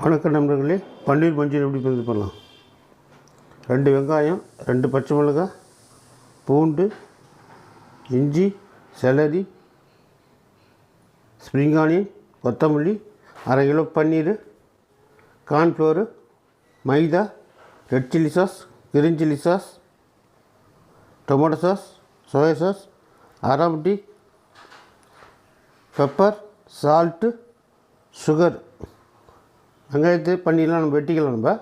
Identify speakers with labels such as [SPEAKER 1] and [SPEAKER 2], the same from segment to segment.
[SPEAKER 1] வணக்கம் நண்பர்களே பன்னீர் மஞ்சள் எப்படி பதிவு பண்ணலாம்? ரெண்டு வெங்காயம் ரெண்டு பச்சை மிளகாய் பூண்டு இஞ்சி செலரி ஸ்ப்ரிங் ஆனியன் கொத்தமல்லி அரை kilo paneer cornflour maida red chilli sauce green chilli sauce tomato sauce soya sauce அராமட்டி pepper salt sugar வெங்காயத்தை பண்ணிடலாம் நம்ம வெட்டிக்கலாம் நம்ம.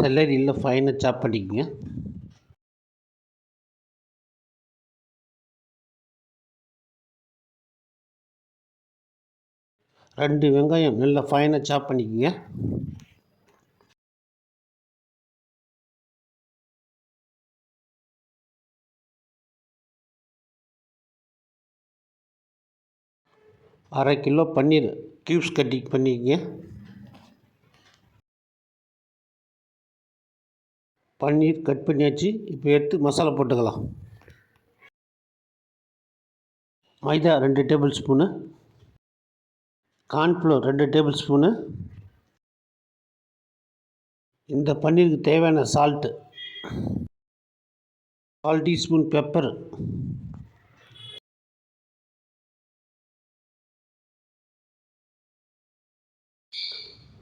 [SPEAKER 1] செல்லரி இல்லை ஃபைனாக சாப் பண்ணிக்கோங்க. ரெண்டு வெங்காயம் நல்லா ஃபைனாக சாப் பண்ணிக்கோங்க. அரை கிலோ பன்னீர் க்யூப்ஸ் கட்டி பண்ணிக்கோங்க. பன்னீர் கட் பண்ணியாச்சு. இப்போ எடுத்து மசாலா போட்டுக்கலாம். மைதா ரெண்டு டேபிள் ஸ்பூனு. கார்ன்ஃப்ளோர் ரெண்டு டேபிள் ஸ்பூனு. இந்த பன்னீருக்கு தேவையான சால்ட்டு கால் டீஸ்பூன் பெப்பர்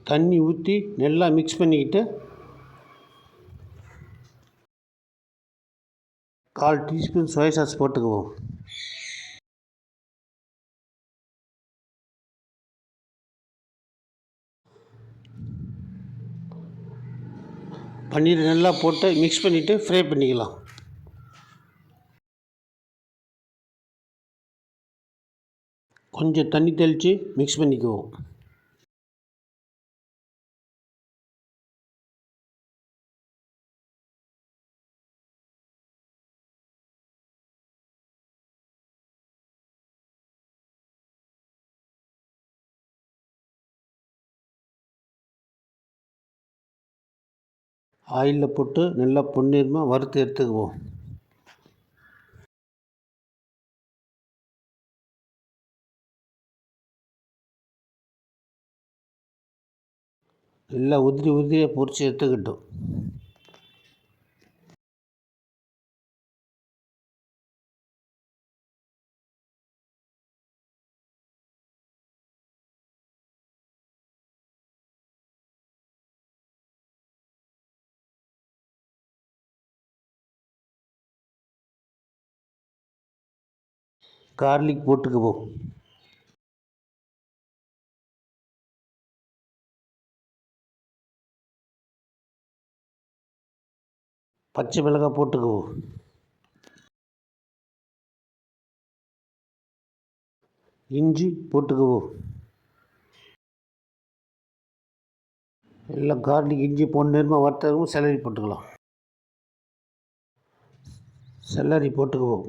[SPEAKER 1] தண்ணி ஊற்றி நல்லா மிக்ஸ் பண்ணிக்கிட்டு கால் டீஸ்பூன் சோயா சாஸ் போட்டுக்குவோம். பன்னீர் நல்லா போட்டு மிக்ஸ் பண்ணிவிட்டு ஃப்ரை பண்ணிக்கலாம். கொஞ்சம் தண்ணி தெளித்து மிக்ஸ் பண்ணிக்குவோம். ஆயிலில் போட்டு நல்லா பொன்னிறமாக வறுத்து எடுத்துக்குவோம். நல்லா உதிரி உதிரியாக பொறிச்சு எடுத்துக்கிட்டோம். கார்லிக் போட்டுக்குவோம் பச்சை மிளகாய் போட்டுக்குவோம் இஞ்சி போட்டுக்குவோம் எல்லாம் கார்லிக் இஞ்சி பொண்ணுமா வறுத்ததும் செலரி போட்டுக்கலாம். செல்லரி போட்டுக்குவோம்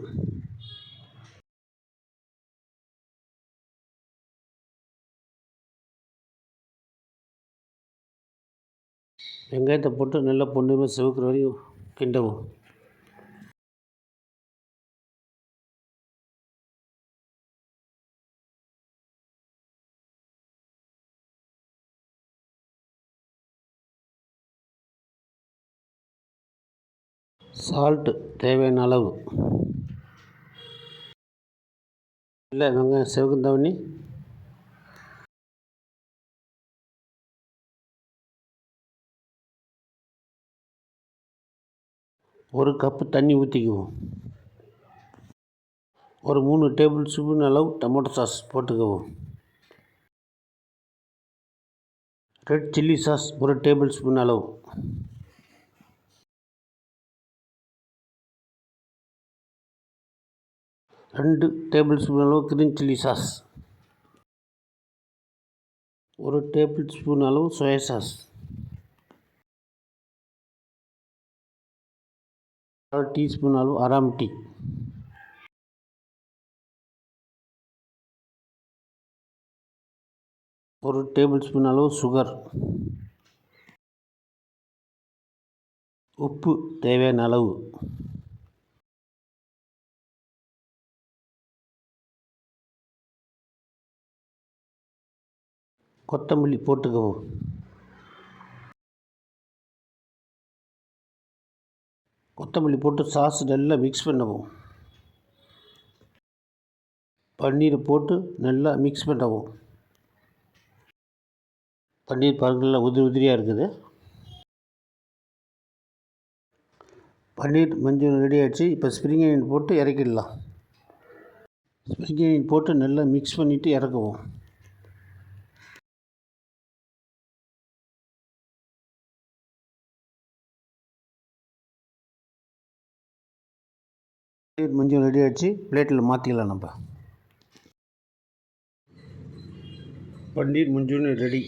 [SPEAKER 1] வெங்காயத்தை போட்டு நல்லா பொண்ணுமே சிவக்கிற வரையும் கிண்டவும். சால்ட்டு தேவையான அளவு. இல்லை வெங்காயம் சிவக்கும் ஒரு கப்பு தண்ணி ஊற்றிக்குவோம் ஒரு மூணு டேபிள் ஸ்பூன் அளவு டொமேட்டோ சாஸ் போட்டுக்குவோம். ரெட் சில்லி சாஸ் ஒரு டேபிள் ஸ்பூன் அளவு. ரெண்டு டேபிள் ஸ்பூன் அளவு கிரீன் சில்லி சாஸ். ஒரு டேபிள் ஸ்பூன் அளவு சோயா சாஸ். టీ స్పూన్లు అరామ్ టీ ஒரு டேபிள் ஸ்பூன் அளவு சுகர் உப்பு தேவையான அளவு கொத்தமல்லி போட்டுக்கவும் கொத்தமல்லி போட்டு சாஸ் நல்லா மிக்ஸ் பண்ணவும். பன்னீர் போட்டு நல்லா மிக்ஸ் பண்ணவும். பன்னீர் பாருங்கள் உதிரி உதிரியாக இருக்குது. பன்னீர் மஞ்சள் ரெடி ஆகிடுச்சு இப்போ ஸ்ப்ரிங் ஆனியன் போட்டு இறக்கிடலாம். ஸ்ப்ரிங் ஆனியன் போட்டு நல்லா மிக்ஸ் பண்ணிவிட்டு இறக்குவோம். பன்னீர் மஞ்சள் ரெடி ஆகிடுச்சு பிளேட்டில் மாற்றிக்கலாம் நம்ம. பன்னீர் மஞ்சள் ரெடி.